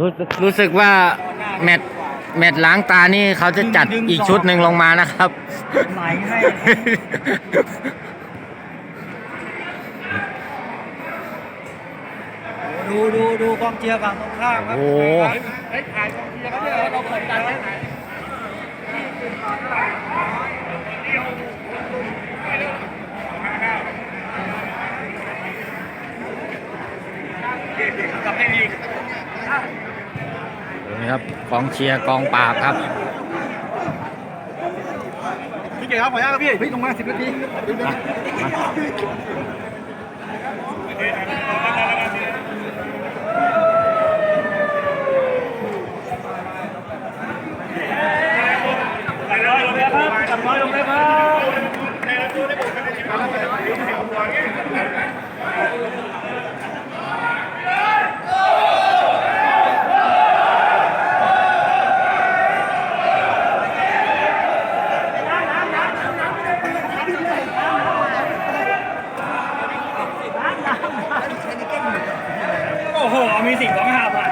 รู้สึกรู้สึกว่าแมตช์แมตช์ล้างตานี่เขาจะจัดอีกชุดหนึ่งลงมานะครับ ไหลให้ดูดูดูกองเชียร์ฝั่งตรงข้ามครับโอ้โหเฮ้ยถ่ายกองเชียร์เขาเนี่ยเรากดดันแค่ไหน ครับกองเชียร์กองปราบครับพี่เก๋ครับขออนุญาตครับพี่พี่ลงมาสิบนาที มีสิ่งของหาผ่าน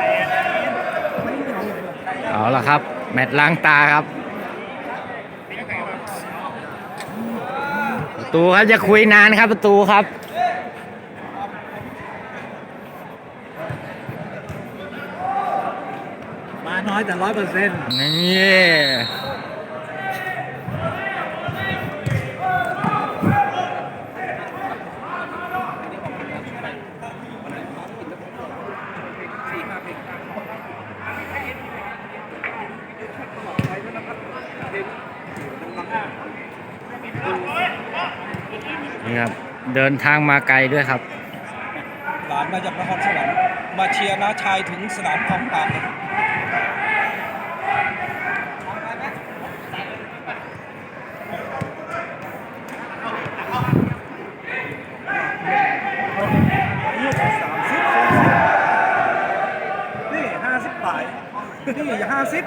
เอาละครับ แมตช์ล้างตาครับประตูครับจะคุยนานครับประตูครับมาน้อยแต่ร้อยเปอร์เซ็นต์นี่ นี่ครับ เดินทางมาไกลด้วยครับ หลานมาจากนครสวรรค์มาเชียร์น้าชายถึงสนามกองปราบเลยนี่ห้าสิบบาทนี่ห้าสิบ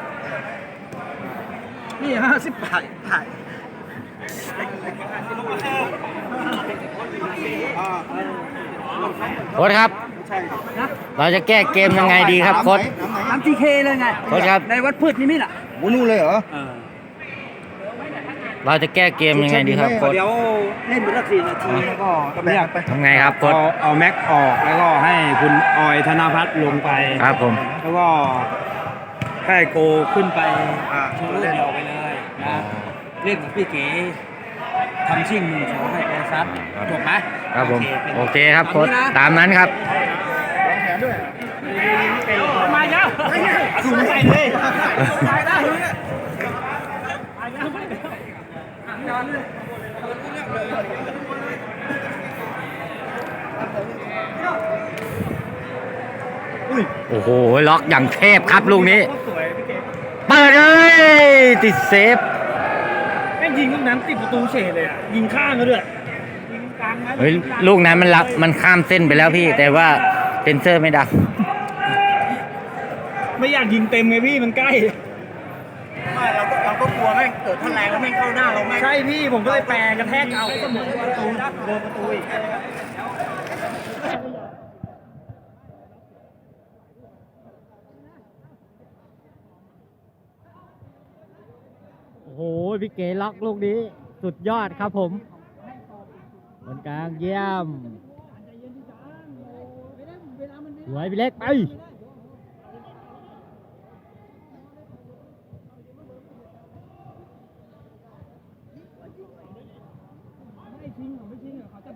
นี่ห้าสิบบาทถ่าย โค้ชครับเราจะแก้เกมยังไงดีครับโค้ชน้ำทีเคเลยไงโค้ชครับ ในวัดพืชนิมิตอะวุ้นู่เลยเหรอ เราจะแก้เกมยังไงดีครับโค้ช เดี๋ยวเล่นไปสักสี่นาทีแล้วก็เรียกไป ทำไงครับโค้ชเอาเอาแม็กออกแล้วก็ให้คุณออยธนพัฒน์ลงไป ครับผม แล้วก็ให้โกขึ้นไปอ่าโชว์ลูกเดียวไปเลยนะเล่นกับพี่เก๋ ทำชิ่งหนึ่งสองให้โกซัดจบไหมครับผมเป็นโอเคครับโค้ชตามนี้นะตามนั้นครับมาแล้วถุงใส่เลยโอ้โห ล็อกอย่างเทพครับลูกนี้ เปิดเลย ติดเซฟแม่ง ยิงลูกนั้นติดประตูเฉยเลยอะยิงข้างก็ด้วยเฮ้ยลูกนั้นมันลักมันข้ามเส้นไปแล้วพี่ แต่ว่าเซนเซอร์ไม่ดังไม่อยากยิงเต็มไงพี่มันใกล้ ไม่เราก็เราก็กลัวแม่งเกิดพลังแล้วแม่งเข้าหน้าเราแม่งใช่พี่ผมก็เลยแปลกระแทกเอาเสมอประตูนะโดนประตูอีกโอ้โห พี่เก๋ล็อกลูกนี้ สุดยอดครับผมบนกลางเยี่ยมสวยพี่เล็กไป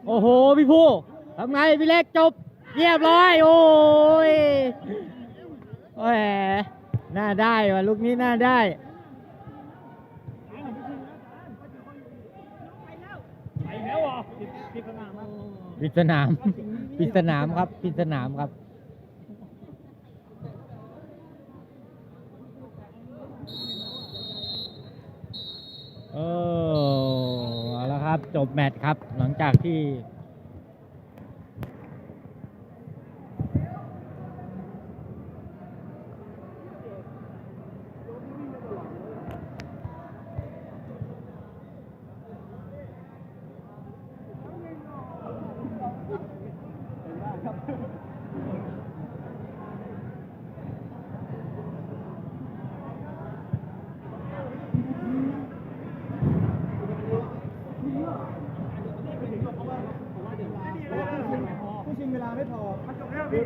โอ้โห พี่ผู้ทำไง พี่เล็กจบ เรียบร้อย โอ้ย โอ้ย น่าได้ว่ะลูกนี้น่าได้ ปิดสนาม ปิดสนามครับปิดสนามครับ เออเอาละครับ จบแมตช์ครับ หลังจากที่ ผู้ชิงเวลาไม่พอ มันจบแล้วพี่